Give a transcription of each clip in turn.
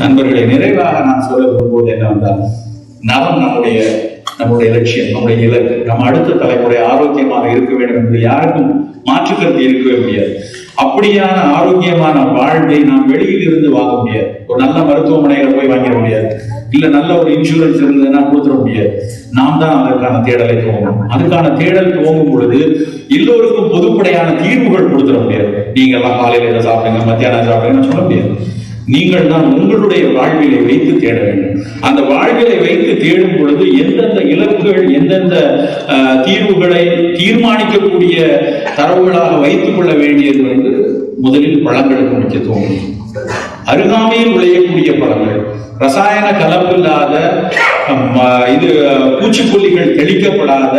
நண்பர்களை நிறைவாக நான் சொல்ல விரும்புவது என்னவென்றால் நலம் நம்முடைய நம்முடைய லட்சியம் நம்முடைய இலக்கு நம்ம அடுத்த தலைமுறை ஆரோக்கியமாக இருக்க வேண்டும் என்று யாருக்கும் மாற்று கருத்து இருக்கவே முடியாது. அப்படியான ஆரோக்கியமான வாழ்வை நாம் வெளியில் இருந்து வாங்க முடியாது. ஒரு நல்ல மருத்துவமனையில போய் வாங்கிட முடியாது. இல்ல நல்ல ஒரு இன்சூரன்ஸ் இருந்ததுன்னா கொடுத்துட முடியாது. நாம் தான் அதற்கான தேடலை துவங்கணும். அதுக்கான தேடல் துவங்கும் பொழுது எல்லோருக்கும் பொதுப்படையான தீர்வுகள் கொடுத்துட முடியாது. நீங்க எல்லாம் காலையில இதை சாப்பிடுங்க மத்தியானம் சாப்பிடுங்கன்னு சொல்ல முடியாது. நீங்கள் தான் உங்களுடைய வாழ்விலை வைத்து தேட வேண்டும். அந்த வாழ்விலை வைத்து தேடும் பொழுது எந்தெந்த இலக்குகள் எந்தெந்த அஹ், தீர்வுகளை தீர்மானிக்கக்கூடிய தரவுகளாக வைத்துக் கொள்ள வேண்டியது வந்து முதலில் பழங்களுக்கு முக்கியத்துவம் அருகாமையில் விளையக்கூடிய பழங்கள். ரசாயன கலப்பில்லாத இது பூச்சிக்கொல்லிகள் தெளிக்கப்படாத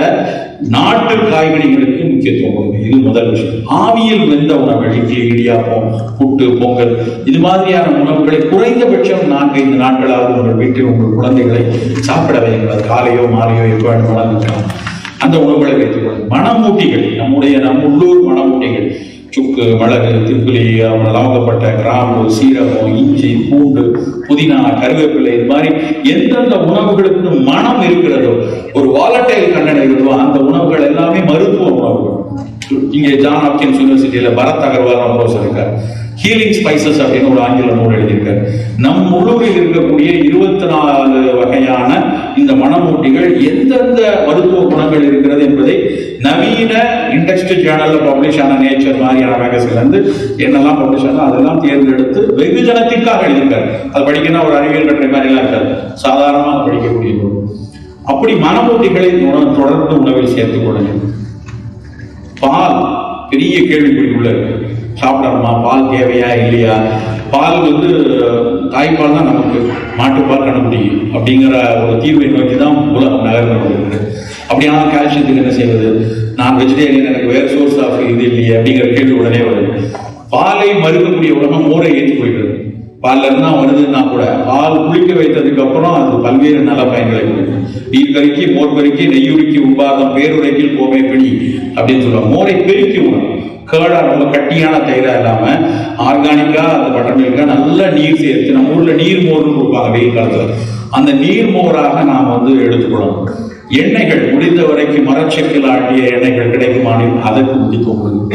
நாட்டு காய்கறிகளுக்கு முக்கியத்துவம் கொடுங்க இது முதல் விஷயம். ஆவியில் வெந்த உணவுகள் இட்லி இடியாப்பம் புட்டு பொங்கல் இது மாதிரியான உணவுகளை குறைந்தபட்சம் நான்கைந்து நாட்களாவது உங்கள் வீட்டில் உங்கள் குழந்தைகளை சாப்பிட வையுங்கள். காலையோ மாலையோ எப்போ வேண்டுமானாலும் அந்த உணவுகளை வைத்துக் கொள்ளுங்கள். மனமூட்டிகள் நம்முடைய நம் உள்ளூர் மனமூட்டிகள் சுக்கு மிளகு திப்பிலி அப்புறம் லவங்கப்பட்டை கிராம்பு சீரகம் இஞ்சி பூண்டு புதினா கருவேப்பிலை இது மாதிரி எந்தெந்த உணவுகளுக்கு மனம் இருக்கிறதோ ஒரு வாலட்டைல் கண்டன இருக்கிறதோ அந்த உணவுகள் எல்லாமே மருத்துவ உணவுகள். இங்கே ஜான் ஹாப்கின்ஸ் யூனிவர்சிட்டியில பரத் அகர்வால் ப்ரொஃபசர் இருக்கார் ஹீலிங் ஸ்பைசஸ் அப்படின்னு ஒரு ஆங்கில நூல் எழுதியிருக்கார். நம் உள்ளூரில் இருக்கக்கூடிய இருபத்தி நாலு வகையான இந்த மனமூட்டிகள் எந்தெந்த மருத்துவ குணங்கள் இருக்கிறது என்பதை நவீன இண்டஸ்ட்ரியல் ஜேர்னல்ல பப்ளிஷ் ஆன நேச்சர் மாதிரியான மேகசின்ல இருந்து என்னெல்லாம் பப்ளிஷ் ஆனோ அதெல்லாம் தேர்ந்தெடுத்து வெகுஜனத்திற்காக எழுதியிருக்காரு. அது படிக்கணும் ஒரு அறிவியல் கட்டுரை மாதிரி எல்லாம் இருக்காது. சாதாரணமாக படிக்கக்கூடிய அப்படி மனமூட்டிகளை தொடர்ந்து உணவில் சேர்த்துக் கொள்ளுங்கள். பால் பெரிய கேள்விக்குறிக்குள்ள இருக்கு. சாப்பிடணுமா? பால் தேவையா இல்லையா? பால் வந்து தாய்ப்பால் தான் நமக்கு மாட்டுப்பால் முடியும். அப்படிங்கிற ஒரு தீர்வை நோக்கி தான் உலகம் நகர்ந்து அப்படியான கால்சியத்துக்கு என்ன செய்வது? நான் வெஜிடேரியன் எனக்கு வேறு சோர்ஸ் ஆஃப் இது இல்லையே அப்படிங்கிற கேள்வி உடனே வருது. பாலை மறுக்கக்கூடிய உலகம் மோரை ஏற்றுக்கொள்கிறது பால்ல இருந்து தான் வருதுன்னா கூட பால் குளிக்க வைத்ததுக்கு அப்புறம் அது பல்வேறு நல்ல பயன்களை கொடுக்கும். நீர் கருக்கி மோர் பெருக்கி நெய்யுருக்கி உபாதம் பேருரைக்கில் போமே பிடி அப்படின்னு சொல்லுவாங்க. மோரை பெருக்கி உணவு கேடாக ரொம்ப கட்டியான தயிரா இல்லாமல் ஆர்கானிக்காக அந்த பட்டர் மில்கா நல்ல நீர் சேர்த்து நம்ம ஊரில் நீர் மோர்னு கொடுப்பாங்க வெயில் காலத்துல. அந்த நீர் மோராக நாம் வந்து எடுத்துக்கொள்ளணும் எண்ணெய்கள் முடிந்த வரைக்கும் மரச்செக்கில் ஆட்டிய எண்ணெய்கள் கிடைக்குமானில் அதற்கு முக்கியத்துவம்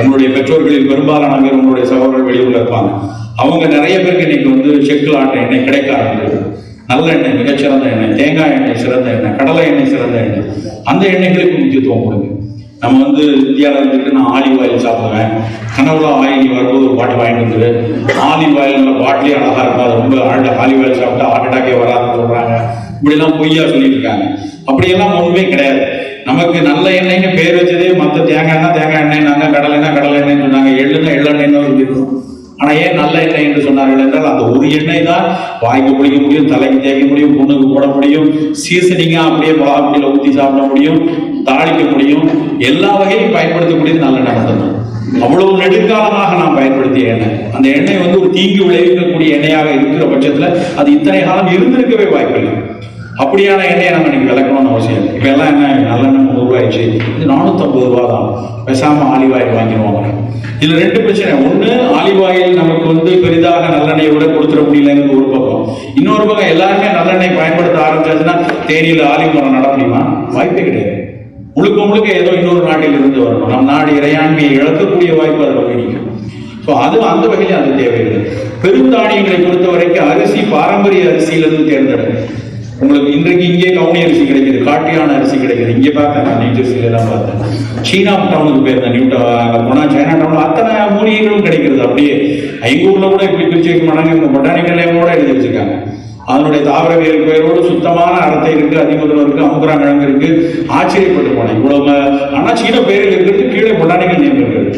உங்களுடைய பெற்றோர்களில் பெரும்பாலான பேர் உங்களுடைய சகோதரர் வெளியூர்ல இருப்பாங்க. அவங்க நிறைய பேருக்கு இன்னைக்கு வந்து செக்கில் ஆட்ட எண்ணெய் கிடைக்க நல்ல எண்ணெய் மிகச்சிறந்த எண்ணெய் தேங்காய் எண்ணெய் சிறந்த எண்ணெய் கடலை எண்ணெய் சிறந்த எண்ணெய். அந்த எண்ணெய்களுக்கு முக்கியத்துவம் கொடுங்க. நம்ம வந்து இந்தியாவில் இருந்துட்டு நான் ஆலிவ் ஆயில் சாப்பிடுவேன். கனவுல ஆயில் வரும்போது ஒரு பாட்டில் வாங்கிட்டு வந்துரு. ஆலிவ் ஆயில் பாட்டிலே அழகா இருக்கும். ரொம்ப ஆழ்ந்த ஆலிவ் ஆயில் சாப்பிட்டா ஹார்ட் அட்டாக்கே வராதுன்னு சொல்றாங்க. இப்படிலாம் பொய்யா சொல்லிட்டு இருக்காங்க. அப்படியெல்லாம் ஒண்ணுமே கிடையாது. நமக்கு நல்ல எண்ணெய்னு பேர் வச்சதே மற்ற தேங்காய்னா தேங்காய் எண்ணெய்னாங்க கடலைனா கடலை எண்ணெய்னு சொன்னாங்க எள்ளுனா எள்ளெண்ணெய்னு சொல்லியிருக்கோம் ஆனா ஏன் நல்ல எண்ணெய் என்று சொன்னார்கள் என்றால் அந்த ஒரு எண்ணெய் தான் வாய்க்கு பிடிக்க முடியும் தலைக்கு தேய்க்க முடியும் பொண்ணுக்கு போட முடியும் சீசனிங்கா அப்படியே மிளகாப்பில ஊத்தி சாப்பிட முடியும் தாளிக்க முடியும் எல்லா வகையும் பயன்படுத்தக்கூடியது நல்ல எண்ணெய் அவ்வளவு நெடுங்காலமாக நாம் பயன்படுத்திய எண்ணெய். அந்த எண்ணெய் வந்து ஒரு தீங்கு விளைவிக்கக்கூடிய எண்ணெயாக இருக்கிற பட்சத்துல அது இத்தனை காலம் இருந்திருக்கவே வாய்ப்பில்லை. அப்படியான எண்ணெயை நம்ம இன்னைக்கு விளக்கணும்னு அவசியம் இல்லை. எல்லாம் என்ன நல்லெண்ணெய் நூறு ரூபாய்ச்சு இது நானூத்தம்பது ரூபா தான். பேசாம ஆலிவ் ஆயில் வாங்கிடுவாங்க. இதுல ரெண்டு பிரச்சனை. ஒண்ணு ஆலிவ் ஆயில் நமக்கு வந்து பெரிதாக நல்லெண்ணெயை விட கொடுத்துட முடியலங்கிறது ஒரு பக்கம். இன்னொரு பக்கம் எல்லாருமே நல்லெண்ணெய் பயன்படுத்த ஆரம்பிச்சாச்சுன்னா தேனியில ஆலிவ் மரம் நட முடியுமா? வாய்ப்பே கிடையாது. முழுக்க முழுக்க ஏதோ இன்னொரு நாட்டில் இருந்து வரணும். நம் நாடு இறையாண்மையை இழக்கக்கூடிய வாய்ப்பு அதில் வகிக்கும் ஸோ அது அந்த வகையில் அது தேவையில்லை. பெருந்தானியங்களை பொறுத்த வரைக்கும் அரிசி பாரம்பரிய அரிசியிலிருந்து தேர்ந்தெடுக்கும் உங்களுக்கு இன்றைக்கு இங்கே கவுனி அரிசி கிடைக்குது காட்டியான அரிசி கிடைக்குது. இங்கே பார்த்தேன் நான் நியூஜெர்சியில தான் பார்த்தேன். சீனா டவுனுக்கு போயிருந்தேன் நியூ டவுன் அங்கே போனால் சைனா டவுனில் அத்தனை மூலிகைகளும் கிடைக்கிறது. அப்படியே எங்க ஊர்ல கூட இப்படி பிரிச்சு வைக்க மாட்டாங்க இவங்க பொட்டானிக்கல் கூட எழுதி வச்சிருக்காங்க. அதனுடைய தாவரவியல் பெயரோடு சுத்தமான அறத்தை இருக்கு அதிமுதலம் இருக்கு அமுக்குறாங்கிழங்கு இருக்கு ஆச்சரியப்பட்டு போனேன். இவ்வளவு ஆனா சீன பெயரில் இருக்கிறது கீழே பொட்டானிக்கல் நேம் இருக்கிறது.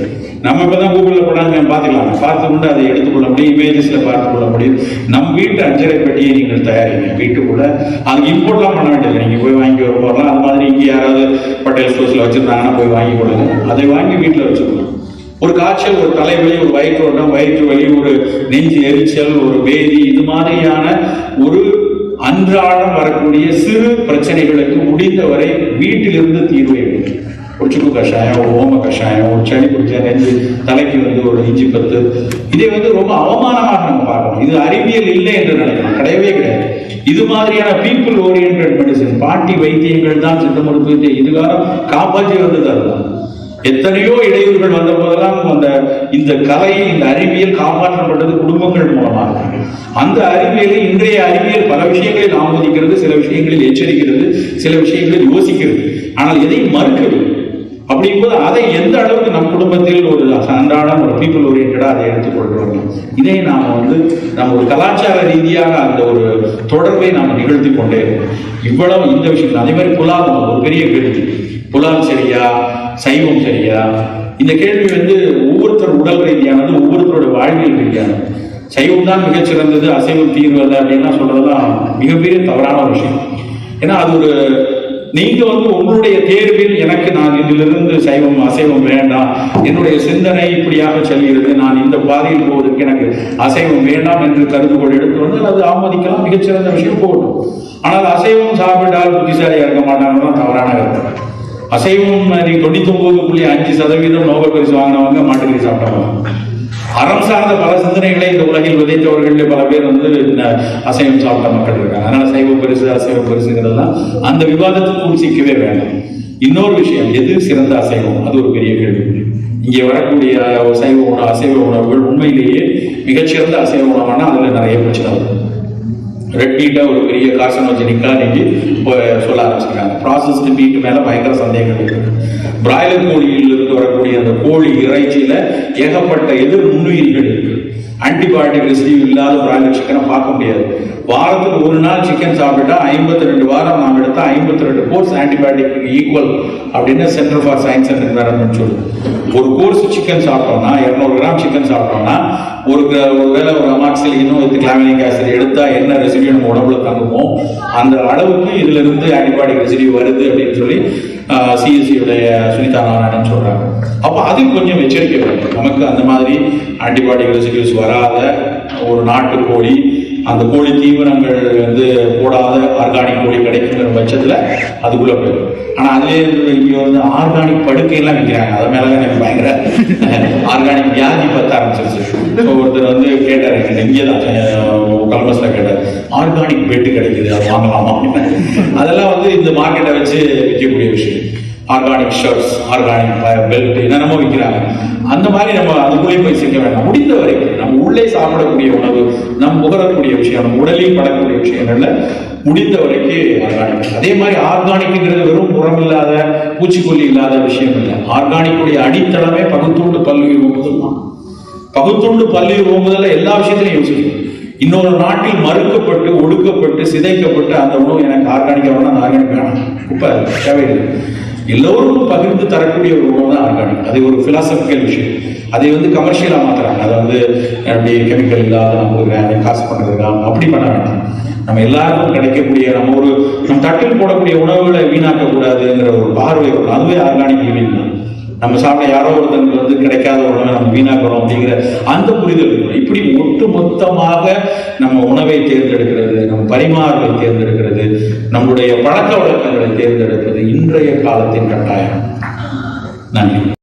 நம்ம இப்பதான் கூகுள்ல போட்டாங்க பார்த்துக்கலாம். பார்த்து கொண்டு அதை எடுத்துக்கொள்ள முடியும் இமேஜஸ்ல பார்த்து கொள்ள முடியும். நம் வீட்டு அஞ்சரை பெட்டியை நீங்கள் தயாரிங்க. வீட்டுக்குள்ள அது இம்போர்ட்லாம் பண்ண வேண்டியது நீங்க போய் வாங்கி வர போகலாம் அது மாதிரி இங்கே யாராவது பட்டேல் ஸ்டோர்ஸ்ல வச்சிருந்தாங்கன்னா போய் வாங்கி கொடுங்க. அதை வாங்கி வீட்டில் வச்சுக்கணும். ஒரு காய்ச்சல் ஒரு தலைவலி ஒரு வயிற்றோட்டம் வயிற்று வலி ஒரு நெஞ்சு எரிச்சல் ஒரு வேதி இது மாதிரியான ஒரு அன்றாடம் வரக்கூடிய சிறு பிரச்சனைகளுக்கு முடிந்தவரை வீட்டிலிருந்து தீர்வை ஒரு சுக்கு கஷாயம் ஒரு ஓம கஷாயம் ஒரு சளி பிடிச்ச நெஞ்சு தலைக்கு வந்து ஒரு இஞ்சி பத்து. இதை வந்து ரொம்ப அவமானமாக நம்ம பார்க்கணும். இது அறிவியல் இல்லை என்று நினைக்கணும் கிடையவே கிடையாது. இது மாதிரியான பீப்புள் ஓரியன்ட் மெடிசன் பாட்டி வைத்தியங்கள் தான் சித்த மருத்துவத்தை இதுகாரம் காப்பாற்றி வந்தது அதுதான் எத்தனையோ இடையூறுகள் வந்த போதெல்லாம் அந்த இந்த கலை இந்த அறிவியல் காப்பாற்றப்பட்டது குடும்பங்கள் மூலமாக. அந்த அறிவியலை இன்றைய அறிவியல் பல விஷயங்களில் ஆமோதிக்கிறது சில விஷயங்களில் எச்சரிக்கிறது சில விஷயங்களில் யோசிக்கிறது. ஆனால் மறுக்கிறது மறுக்கவில்லை? அப்படிங்கும்போது அதை எந்த அளவுக்கு நம் குடும்பத்தில் ஒரு அன்றாடம் ஒரு பீப்புள் ஓரியன்டா அதை எடுத்துக் வரணும் இதை நாம வந்து நம்ம ஒரு கலாச்சார ரீதியாக அந்த ஒரு தொடர்பை நாம் நிகழ்த்தி கொண்டே இருக்கோம். இவ்வளவு இந்த விஷயம் அதே மாதிரி புலாவும் ஒரு பெரிய கேள்வி புலால் சரியா? சைவம் சரியா? இந்த கேள்வி வந்து ஒவ்வொருத்தர் உடல் ரீதியானது ஒவ்வொருத்தரோட வாழ்வியல் ரீதியானது. சைவம் தான் மிகச்சிறந்தது அசைவம் தீர்வு அல்ல அப்படின்லாம் சொல்றதெல்லாம் மிகப்பெரிய தவறான ஒரு விஷயம். ஏன்னா அது ஒரு நீங்க வந்து உங்களுடைய தேர்வில் எனக்கு நான் இதிலிருந்து சைவம் அசைவம் வேண்டாம். என்னுடைய சிந்தனை இப்படியாக செல்கிறது. நான் இந்த பாதையில் போவதற்கு எனக்கு அசைவம் வேண்டாம் என்று கருதுகோள் எடுத்து வந்து அது ஆமதிக்கலாம். மிகச்சிறந்த விஷயம் போகட்டும். ஆனால் அசைவம் சாப்பிட்டால் புத்திசாலியாக இருக்க மாட்டாங்கன்னா தவறான கருத்து. அசைவம் நீ தொண்ணூத்தி ஒன்பது புள்ளி அஞ்சு சதவீதம் நோபல் பரிசு வாங்கினவங்க மாட்டுக்கறி சாப்பிட்டவங்க. அறம் சார்ந்த பல சிந்தனைகளை இந்த உலகில் விதைத்தவர்கள் பல பேர் வந்து அசைவம் சாப்பிட்ட மக்கள் இருக்காங்க. அதனால சைவ பரிசு அசைவ பரிசுங்கிறதெல்லாம் அந்த விவாதத்துக்கு சிக்கவே வேண்டாம். இன்னொரு விஷயம் எது சிறந்த அசைவம்? அது ஒரு பெரிய கேள்வி. இங்கே வரக்கூடிய சைவ உணவு அசைவ உணவுகள் உண்மையிலேயே மிகச்சிறந்த அசைவ உணவானா? அதுல நிறைய பிரச்சனை ரெட்டீட்டாக ஒரு பெரிய கார்சனோஜெனிக்கா இன்னைக்கு இப்போ சொல்ல ஆரம்பிச்சிருக்காங்க. ப்ராசஸ்டு மீட் மேல பயங்கர சந்தேகம் இருக்குது பிராய்லர் கோழியிலிருந்து வரக்கூடிய அந்த கோழி இறைச்சியில ஏகப்பட்ட எதிர் நுண்ணுயிர்கள் ஆன்டிபயோட்டிக் ரெசிடியூ இல்லாத பிராய்லர் சிக்கனை பார்க்க முடியாது. வாரத்துக்கு ஒரு நாள் சிக்கன் சாப்பிட்டா ஐம்பத்தி ரெண்டு வாரம் நாம் எடுத்தா ஐம்பத்தி ரெண்டு கோர்ஸ் ஆன்டிபயோட்டிக் ஈக்குவல் அப்படின்னு centre for science and environment சொல்லுது. ஒரு கோர்ஸ் சிக்கன் சாப்பிட்டோம்னா இரநூறு கிராம் சிக்கன் சாப்பிட்டோம்னா ஒரு க- ஒரு வேளை ஒரு அமாக்சிலினும் வித் கிளாமினிக் ஆசிட் எடுத்தா என்ன ரெசிடியூ நம்ம உடம்புல தங்குமோ அந்த அளவுக்கு இதுல இருந்து ஆன்டிபயோட்டிக் ரெசிடியூ வருது அப்படின்னு சொல்லி சிஎஸ்சியுடைய சுனிதா நாராயணன் சொல்றாங்க. அப்போ அது கொஞ்சம் எச்சரிக்கை வேண்டும் நமக்கு அந்த மாதிரி ஆன்டிபாடிக் ரெசிடியூஸ் வராத ஒரு நாட்டு கோழி அந்த கோழி தீவனங்கள் வந்து போடாத ஆர்கானிக் கோழி கிடைக்குங்கிற பட்சத்துல அதுக்குள்ளே போயிடும். ஆனா அதுலேயே இருந்து வந்து ஆர்கானிக் படுக்கையெல்லாம் விற்கிறாங்க அது மேல எனக்கு பயங்கர ஆர்கானிக் வியாதி பத்த ஆரம்பிச்சிருச்சு. ஒருத்தர் வந்து கேட்டார் இங்கே தான் கம்பஸ்ல கடை ஆர்கானிக் பெட்டு கிடைக்குது அது வாங்கலாமா? அதெல்லாம் வந்து இந்த மார்க்கெட்டை வச்சு விற்கக்கூடிய விஷயம். ஆர்கானிக் ஷர்ட்ஸ் ஆர்கானிக் பெல்ட் என்னென்னமோ விற்கிறாங்க அந்த மாதிரி நம்ம அதுக்குள்ளே போய் சிக்க வேண்டாம். முடிந்த வரைக்கும் நம்ம உள்ளே சாப்பிடக்கூடிய உணவு நம் முகரக்கூடிய விஷயம் நம்ம உடலில் படக்கூடிய விஷயங்கள்ல முடிந்த வரைக்கும் ஆர்கானிக் அதே மாதிரி ஆர்கானிக்ங்கிறது வெறும் உரம் இல்லாத பூச்சிக்கொல்லி இல்லாத விஷயம் இல்லை. ஆர்கானிக்குடைய அடித்தளமே பகுத்தூண்டு பல்லுயிர் ஓம்புதல் தான். பகுத்துண்டு பல்லுயிர் ஓம்புதல்ல எல்லா விஷயத்திலையும் யோசிக்கணும் இன்னொரு நாட்டில் மறுக்கப்பட்டு ஒடுக்கப்பட்டு சிதைக்கப்பட்டு அந்த உணவு எனக்கு ஆர்கானிக் வேணாம் அந்த ஆர்கானிக் வேணாம். குப்பை தேவையில்லை. எல்லோருக்கும் பகிர்ந்து தரக்கூடிய ஒரு உணவு தான் ஆர்கானிக் அது ஒரு பிலாசபிக்கல் விஷயம். அதை வந்து கமர்ஷியலாக மாத்துறாங்க. அதை வந்து அப்படி கெமிக்கல் இல்லாத நம்ம காசு பண்ணுறதுக்காக அப்படி பண்ண வேண்டாம். நம்ம எல்லாருக்கும் கிடைக்கக்கூடிய நம்ம ஒரு நம்ம தட்டில் போடக்கூடிய உணவுகளை வீணாக்க கூடாதுங்கிற ஒரு பார்வை அதுவே ஆர்கானிக் லிவிங் தான். நம்ம சாப்பிட யாரோ ஒருத்தங்களுக்கு வந்து கிடைக்காத உணவை நம்ம வீணாக்கிறோம் அப்படிங்கிற அந்த புரிதல் இப்படி ஒட்டு மொத்தமாக நம்ம உணவை தேர்ந்தெடுக்கிறது நம்ம பரிமாறலை தேர்ந்தெடுக்கிறது நம்முடைய பழக்க வழக்கங்களை தேர்ந்தெடுப்பது இன்றைய காலத்தின் கட்டாயம். நன்றி.